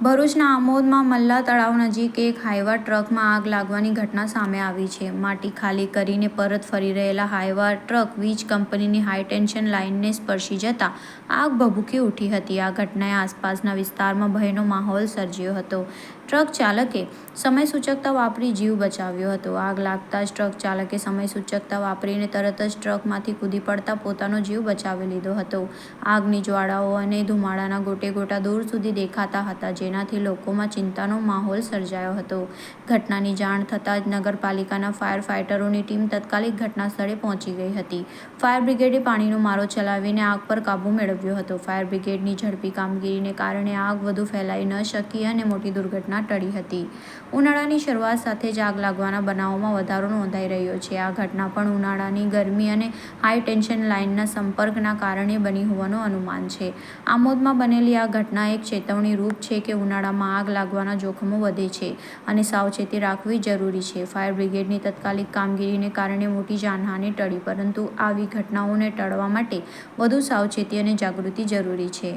ભરૂચના આમોદમાં મલ્લા તળાવ નજીક એક હાઈવા ટ્રકમાં આગ લાગવાની ઘટના સામે આવી છે. માટી ખાલી કરીને પરત ફરી રહેલા હાઈવા ટ્રક વીજ કંપનીની હાઈટેન્શન લાઇનને સ્પર્શી જતા આગ ભભૂકી ઉઠી હતી. આ ઘટનાએ આસપાસના વિસ્તારમાં ભયનો માહોલ સર્જ્યો હતો. ટ્રક ચાલકે સમય સૂચકતા વાપરી જીવ બચાવ્યો હતો. આગ લાગતા જ ટ્રક ચાલકે સમય સૂચકતા વાપરીને તરત જ ટ્રકમાંથી કૂદી પડતા પોતાનો જીવ બચાવી લીધો હતો. આગની જ્વાળાઓ અને ધુમાડાના ગોટે ગોટા દૂર સુધી દેખાતા હતા જેનાથી લોકોમાં ચિંતાનો માહોલ સર્જાયો હતો. ઘટનાની જાણ થતાં જ નગરપાલિકાના ફાયર ફાઇટરોની ટીમ તત્કાલિક ઘટનાસ્થળે પહોંચી ગઈ હતી. ફાયર બ્રિગેડે પાણીનો મારો ચલાવીને આગ પર કાબૂ મેળવ્યો હતો. ફાયર બ્રિગેડની ઝડપી કામગીરીને કારણે આગ વધુ ફેલાઈ ન શકી અને મોટી દુર્ઘટના ટળી હતી. ઉનાળાની શરૂઆત સાથે જ આગ લાગવાના બનાવોમાં વધારો નોંધાઈ રહ્યો છે. આ ઘટના પણ ઉનાળાની ગરમી અને હાઈ ટેન્શન લાઇનના સંપર્કના કારણે બની હોવાનું અનુમાન છે. આમોદમાં બનેલી આ ઘટના એક ચેતવણી રૂપ છે કે ઉનાળામાં આગ લાગવાના જોખમો વધે છે અને સાવચેતી રાખવી જરૂરી છે. ફાયર બ્રિગેડની તત્કાલિક કામગીરીને કારણે મોટી જાનહાનિ ટળી, પરંતુ આવી ઘટનાઓને ટાળવા માટે વધુ સાવચેતી અને જાગૃતિ જરૂરી છે.